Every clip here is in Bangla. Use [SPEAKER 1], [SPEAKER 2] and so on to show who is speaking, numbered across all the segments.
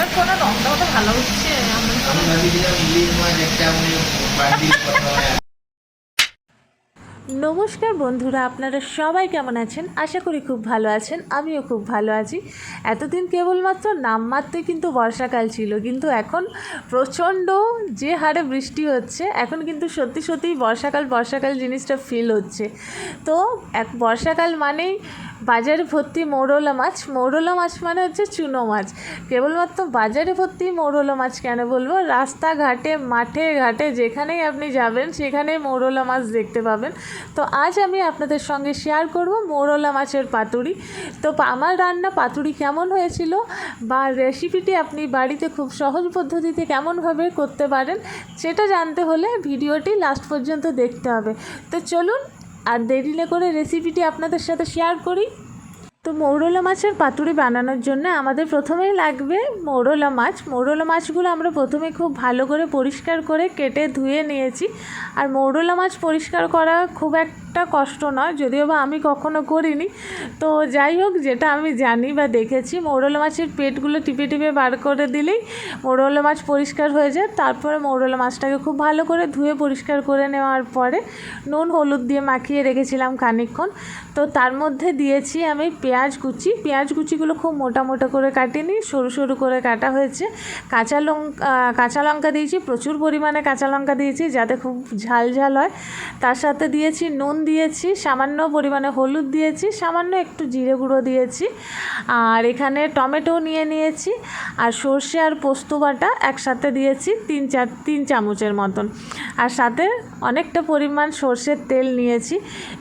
[SPEAKER 1] এবার কোনো ভালো হচ্ছে
[SPEAKER 2] আমি
[SPEAKER 1] ভাবি
[SPEAKER 2] ভাবিছিলাম ইলিশ মাছ একটা উনি বান্ডিল প্রথমে
[SPEAKER 3] নমস্কার বন্ধুরা, আপনারা সবাই কেমন আছেন? আশা করি খুব ভালো আছেন, আমিও খুব ভালো আছি। এতদিন কেবলমাত্র নামমাত্রই কিন্তু বর্ষাকাল ছিল, কিন্তু এখন প্রচণ্ড যে হারে বৃষ্টি হচ্ছে, এখন কিন্তু সত্যি সত্যিই বর্ষাকাল বর্ষাকাল জিনিসটা ফিল হচ্ছে। তো এক বর্ষাকাল মানেই বাজারে ভর্তি মৌরলা মাছ মৌরলা মাছ মানে হচ্ছে চুনো মাছ। কেবলমাত্র বাজারে ভর্তি মৌরলা মাছ কেন বলব? রাস্তাঘাটে, মাঠে ঘাটে যেখানেই আপনি যাবেন, সেখানেই মৌরলা মাছ দেখতে পাবেন। তো আজ আমি আপনাদের সঙ্গে শেয়ার করব মোরলা মাছের পাতুরি। তো আমার রান্না পাতুরি কেমন হয়েছিল বা রেসিপিটি আপনি বাড়িতে খুব সহজ পদ্ধতিতে কেমনভাবে করতে পারেন, সেটা জানতে হলে ভিডিওটি লাস্ট পর্যন্ত দেখতে হবে। তো চলুন, আর দেরি না করে রেসিপিটি আপনাদের সাথে শেয়ার করি। তো মৌরলা মাছের পাতুরি বানানোর জন্য আমাদের প্রথমেই লাগবে মৌরলা মাছ। মৌরলা মাছগুলো আমরা প্রথমে খুব ভালো করে পরিষ্কার করে কেটে ধুয়ে নিয়েছি। আর মৌরলা মাছ পরিষ্কার করা খুব একটা কষ্ট নয়, যদিও বা আমি কখনো করিনি। তো যাই হোক, যেটা আমি জানি বা দেখেছি, মৌরলা মাছের পেটগুলো টিপে টিপে বার করে দিলেই মৌরলা মাছ পরিষ্কার হয়ে যায়। তারপরে মৌরলা মাছটাকে খুব ভালো করে ধুয়ে পরিষ্কার করে নেওয়ার পরে নুন, হলুদ দিয়ে মাখিয়ে রেখেছিলাম খানিকক্ষণ। তো তার মধ্যে দিয়েছি আমি পেঁয়াজ কুচি। পেঁয়াজ কুচিগুলো খুব মোটা মোটা করে কাটিনি, সরু সরু করে কাটা হয়েছে। কাঁচা লঙ্কা কাঁচা লঙ্কা দিয়েছি, প্রচুর পরিমাণে কাঁচা লঙ্কা দিয়েছি যাতে খুব ঝাল ঝাল হয়। তার সাথে দিয়েছি নুন দিয়েছি, সামান্য পরিমাণে হলুদ দিয়েছি, সামান্য একটু জিরে গুঁড়ো দিয়েছি। আর এখানে টমেটো নিয়ে নিয়েছি আর সর্ষে আর পোস্ত বাটা একসাথে দিয়েছি তিন চার তিন চামচের মতন। আর সাথে অনেকটা পরিমাণ সর্ষের তেল নিয়েছি।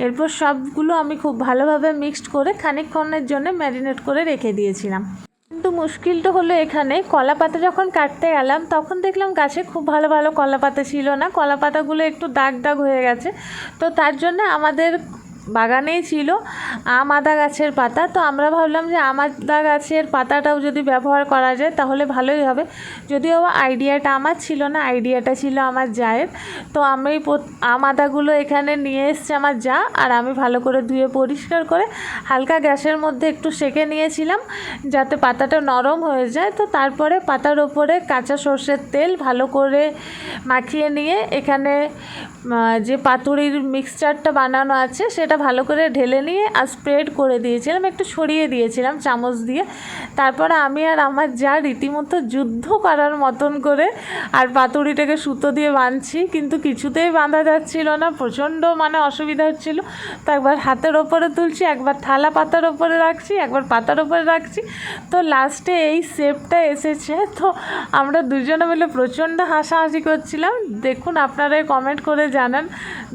[SPEAKER 3] এরপর সবগুলো আমি খুব ভালোভাবে মিক্সড করে খানিকক্ষণের জন্য ম্যারিনেট করে রেখে দিয়েছিলাম। কিন্তু মুশকিলটা হলো এখানে কলা পাতা যখন কাটতে গেলাম তখন দেখলাম গাছে খুব ভালো ভালো কলা পাতা ছিল না। কলা পাতাগুলো একটু দাগ দাগ হয়ে গেছে। তো তার জন্য আমাদের বাগানেই ছিল আম, আদা গাছের পাতা। তো আমরা ভাবলাম যে আম, আদা গাছের পাতাটাও যদি ব্যবহার করা যায় তাহলে ভালোই হবে। যদিও আইডিয়াটা আমার ছিল না, আইডিয়াটা ছিল আমার জায়ের। তো আমি আম, আদাগুলো এখানে নিয়ে এসছে আমার যা, আর আমি ভালো করে ধুয়ে পরিষ্কার করে হালকা গ্যাসের মধ্যে একটু সেকে নিয়েছিলাম যাতে পাতাটা নরম হয়ে যায়। তো তারপরে পাতার ওপরে কাঁচা সর্ষের তেল ভালো করে মাখিয়ে নিয়ে এখানে যে পাতুরির মিক্সচারটা বানানো আছে সেটা ভালো করে ঢেলে নিয়ে আর স্প্রেড করে দিয়েছিলাম একটু ছড়িয়ে দিয়েছিলাম চামচ দিয়ে। তারপরে আমি আর আমার যা রীতিমতো যুদ্ধ করার মতন করে আর পাতুড়িটাকে সুতো দিয়ে বাঁধছি, কিন্তু কিছুতেই বাঁধা যাচ্ছিল না, প্রচণ্ড মানে অসুবিধা হচ্ছিল। তো একবার হাতের ওপরে তুলছি, একবার থালা পাতার ওপরে রাখছি, একবার পাতার ওপরে রাখছি। তো লাস্টে এই শেপটা এসেছে। তো আমরা দুজনে মিলে প্রচণ্ড হাসাহাসি করছিলাম। দেখুন আপনারাই কমেন্ট করে জানান,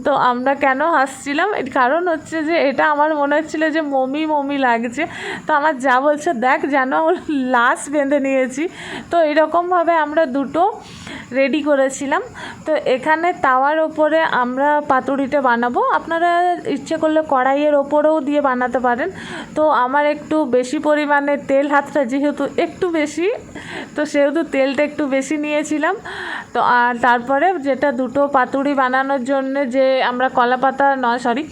[SPEAKER 3] তো আমরা কেন হাসছিলাম? এর কারণ হচ্ছে যে, এটা আমার মনে হচ্ছিল যে, মমি মমি লাগছে। তো আমার যা বলছে, দেখ যেন আমার লাশ বেঁধে নিয়েছি? তো এরকমভাবে আমরা দুটো রেডি করেছিলাম। তো এখানে তাওয়ার ওপরে আমরা পাতুড়িটা বানাবো। আপনারা ইচ্ছে করলে কড়াইয়ের ওপরেও দিয়ে বানাতে পারেন। তো আমার একটু বেশি পরিমাণে তেল হাতটা যেহেতু একটু বেশি তো সেহেতু তেলটা একটু বেশি নিয়েছিলাম। তো, আর তারপরে যেটা দুটো পাতুড়ি বানানোর জন্য যে আমরা কলা পাতা নয় সরি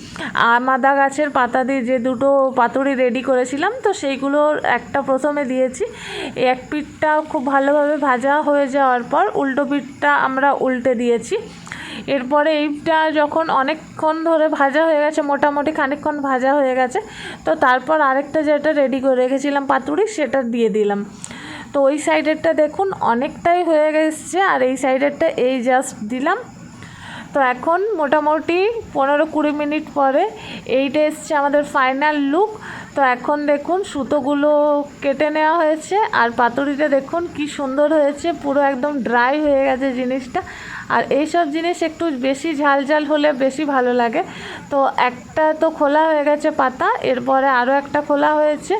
[SPEAKER 3] আমাদা গাছের পাতা দিয়ে যে দুটো পাতুড়ি রেডি করেছিলাম, তো সেইগুলোর একটা প্রথমে দিয়েছি। এক পিঠটা খুব ভালোভাবে ভাজা হয়ে যাওয়ার পর উল্টো পিঠটা আমরা উল্টে দিয়েছি। এরপরে এইটা যখন অনেকক্ষণ ধরে ভাজা হয়ে গেছে, মোটামুটি খানিকক্ষণ ভাজা হয়ে গেছে, তো তারপর আরেকটা যেটা রেডি করে রেখেছিলাম পাতুড়ি, সেটা দিয়ে দিলাম। তো ওই সাইডেরটা দেখুন, অনেকটাই হয়ে গেছে, আর এই সাইডেরটা এই জাস্ট দিলাম। তো এখন মোটামুটি পনেরো কুড়ি মিনিট পরে এইটা এসছে আমাদের ফাইনাল লুক তো এখন দেখুন, সুতোগুলো কেটে নেওয়া হয়েছে, আর পাতুরিটা দেখুন কি সুন্দর হয়েছে, পুরো একদম ড্রাই হয়ে গেছে জিনিসটা। আর এইসব জিনিস একটু বেশি ঝাল ঝাল হলে বেশি ভালো লাগে। তো একটা তো খোলা হয়ে গেছে পাতা, এরপরে আরও একটা খোলা হয়েছে।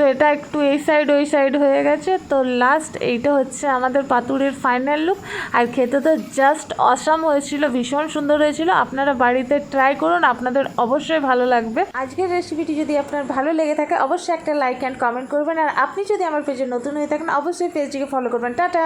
[SPEAKER 3] তো এটা একটু এই সাইড ওই সাইড হয়ে গেছে। তো লাস্ট এইটা হচ্ছে আমাদের পাতুরির ফাইনাল লুক আর খেতে তো জাস্ট অসাম হয়েছিল, ভীষণ সুন্দর হয়েছিল। আপনারা বাড়িতে ট্রাই করুন, আপনাদের অবশ্যই ভালো লাগবে। আজকের রেসিপিটি যদি আপনার ভালো লেগে থাকে, অবশ্যই একটা লাইক অ্যান্ড কমেন্ট করবেন। আর আপনি যদি আমার পেজে নতুন হয়ে থাকেন, অবশ্যই পেজটিকে ফলো করবেন। টাটা!